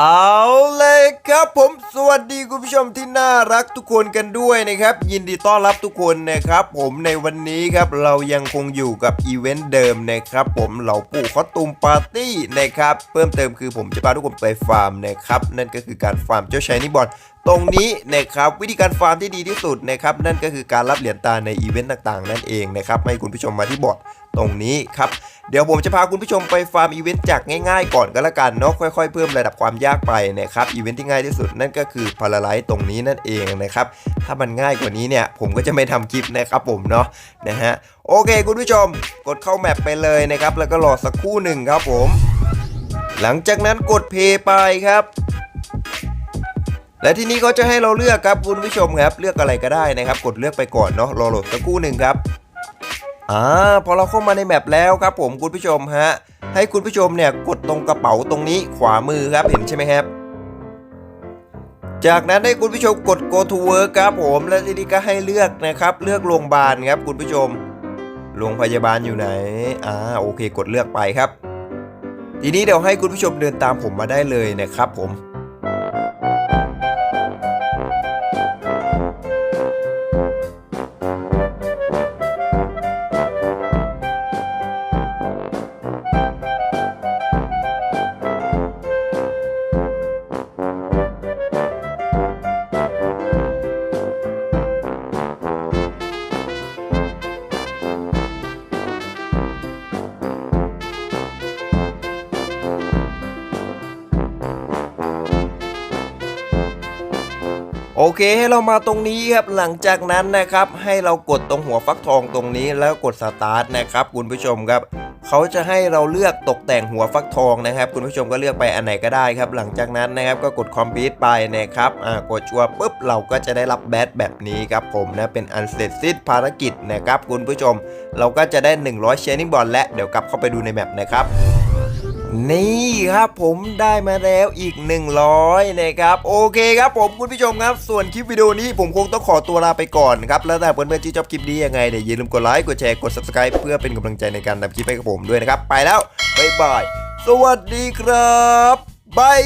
เอาเลยครับผมสวัสดีคุณผู้ชมที่น่ารักทุกคนกันด้วยนะครับ ยินดีต้อนรับทุกคนนะครับ ผมในวันนี้ครับเรายังคงอยู่กับอีเวนต์เดิมนะครับ ผมเหล่าปู่คอตูมปาร์ตี้นะครับ เพิ่มเติมคือผมจะพาทุกคนไปฟาร์มนะครับนั่นก็คือการฟาร์มเจ้าชายนิบอลตรงนี้นะครับวิธีการฟาร์มที่ดีที่สุดนะครับนั่นก็คือการรับเหรียญตาในอีเวนต์ต่างๆ นั่นเองนะครับให้คุณผู้ชมมาที่บอร์ด ตรงนี้ครับเดี๋ยวผมจะพาคุณผู้ชมไปฟาร์มอีเวนต์จากง่ายๆก่อนก็แล้วกันเนาะค่อยๆเพิ่มระดับความยากไปนะครับอีเวนต์ที่ง่ายที่สุดนั่นก็คือพาราไลท์ตรงนี้นั่นเองนะครับถ้ามันง่ายกว่านี้เนี่ยผมก็จะไม่ทำคลิปนะครับผมเนาะนะฮะโอเค คุณผู้ชมกดเข้าแมปไปเลยนะครับแล้วก็รอสักครู่หนึ่งครับผม หลังจากนั้นกดเพย์ไปครับและที่นี้เขาจะให้เราเลือกครับคุณผู้ชมครับ เลือกอะไรก็ได้นะครับ กดเลือกไปก่อนเนาะรอโหลดสักครู่หนึ่งครับ อ่าพอเราเข้ามาในแมปแล้วครับผมคุณผู้ชมฮะ ให้คุณผู้ชมเนี่ยกดตรงกระเป๋าตรงนี้ขวามือครับเห็นใช่ไหมครับ จากนั้นให้คุณผู้ชมกด go to work ครับผมและทีนี้ก็ให้เลือกนะครับ เลือกโรงพยาบาลครับคุณผู้ชมโรงพยาบาลอยู่ไหนอ่าโอเค กดเลือกไปครับ ทีนี้เดี๋ยวให้คุณผู้ชมเดินตามผมมาได้เลยนะครับผม โอเคให้เรามาตรงนี้ครับหลังจากนั้นนะครับให้เรากดตรงหัวฟักทองตรงนี้แล้วกดสตาร์ทนะครับคุณผู้ชมครับเขาจะให้เราเลือกตกแต่งหัวฟักทองนะครับ คุณผู้ชมก็เลือกไปอันไหนก็ได้ครับ หลังจากนั้นนะครับก็กดคอมพิวต์ไปนะครับอ่ากดชัวร์ปุ๊บเราก็จะได้รับแบตแบบนี้ครับผมนะเป็นอันเสร็จสิ้นภารกิจนะครับคุณผู้ชม เราก็จะได้ 100 เชนนิ่งบอลและเดี๋ยวกลับเข้าไปดูในแมปนะครับ นี่ครับผมได้มาแล้วอีก 100 นะครับ โอเคครับผมคุณผู้ชมครับ ส่วนคลิปวิดีโอนี้ผมคงต้องขอตัวลาไปก่อนครับ แล้วแต่เพื่อนๆที่ชอบคลิปนี้ยังไงเนี่ยอย่าลืมกดไลค์กดแชร์กด subscribe เพื่อเป็นกำลังใจในการทำคลิปให้กับผมด้วยนะครับ ไปแล้วบ๊ายบาย สวัสดีครับบาย